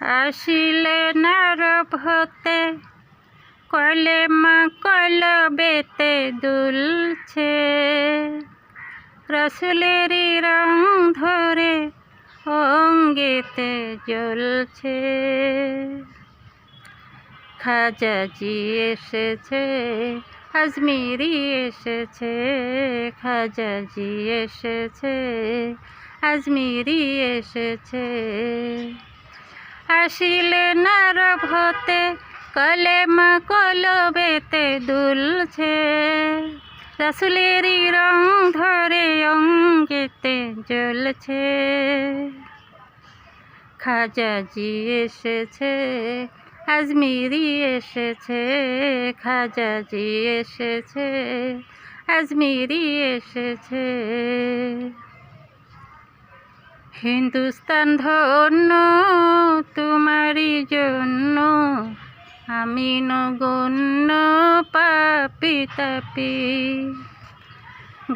আসিলে নারব হতে কলে মা কল বেতে দুলছে। রসুলেরই রং ধরে অঙ্গেতে জ্বলছে। খাজাজি এসেছে, আজমিরি এসেছে খাজাজি এসেছে, আজমিরি এসেছে। আসিলে নারব হতে কলেমা কলবেতে দুলছে। রসুলেরই রং ধরে অঙ্গেতে জ্বলছে। খাজাজি এসেছে, আজমিরি এসেছে। খাজাজি এসেছে, আজমিরি এসেছে। হিন্দুস্তান ধন্য তোমারই জন্য। আমি নগণ্য পাপি তাপি।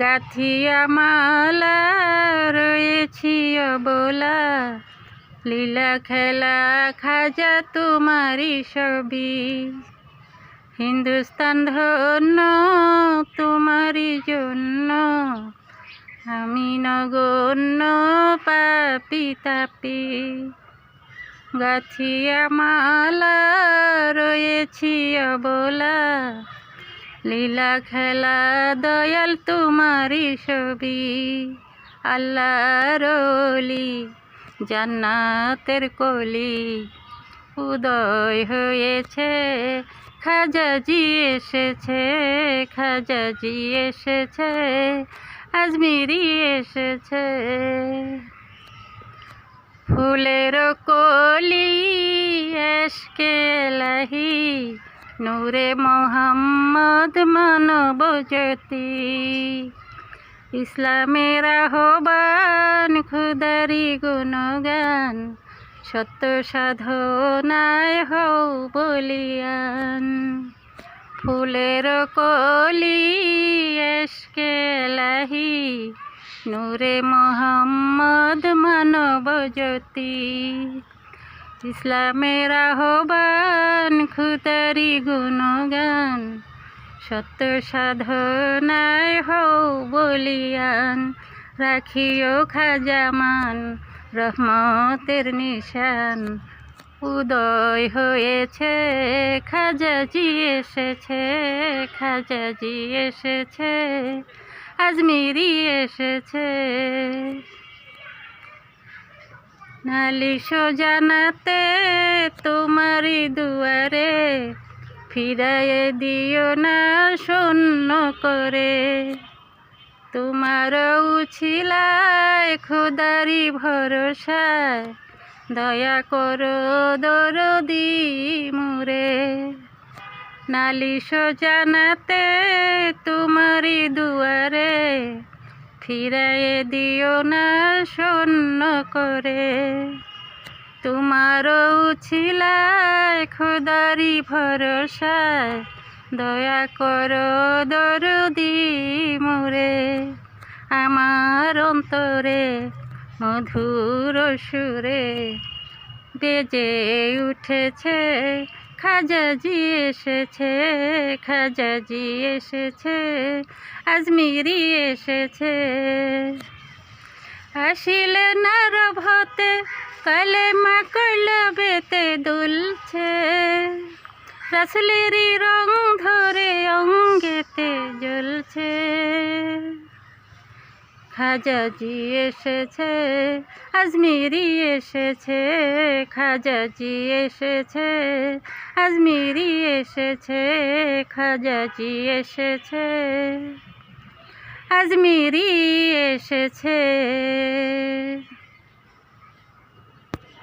গাথিয়া মালা রয়েছি অবলা। লীলা খেলা খাজা তোমারই ছবি। হিন্দুস্তান ধন্য তোমারই জন্য। আমি নগণ্য পাপি তাপি গাথিয়া মালা রয়েছি অবলা। লীলা খেলা দয়াল তোমারই ছবি। আল্লাহরলি জান্নাতের কলি। উদয় হয়েছে, খাজাজি এসেছে খাজাজি এসেছে। আজমিরি এসেছে। ফুলের কলি এসকে লাহি, নূরে মোহাম্মদ মানব জ্যোতি ইসলামের আহ্বান, খুদারি গুণগান, সত্য সাধনায় হও বলিয়ান। ফুলের কলি এসকে নূরে মোহাম্মদ মানব জ্যোতি। ইসলামের আহ্বান, খুতারি গুণগান, সত্য সাধনায় হও বলিয়ান। রাখিও খাজামান রহমতের নিশান। উদয় হয়েছে, খাজাজি এসেছে খাজাজি এসেছে। আজমিরি এসেছে। নালিশ জানাতে তোমারই দুয়ারে ফিরাইয়ে দিও না শূন্য করে। তোমার উছিলায় খুদারি ভরসায় দয়া করো দরদি মুরে। নালিশ জানাতে দুয়ারে ফিরাইয়ে দিও না শূন্য করে। তোমার উছিলায় খুদারি ভরসায়, দয়া করো দরদি মোরে। আমার অন্তরে মধুর সুরে বেজে উঠেছে খাজাজি এসেছে খাজাজি এসেছে আজমিরি এসেছে। আসিলে নারব হতে করল বেতে দুলছে রাসুলেরই রং খাজাজি এসেছে আজমিরি এসেছে খাজাজি এসেছে আজমিরি এসেছে খাজাজি এসেছে আজমিরি এসেছে।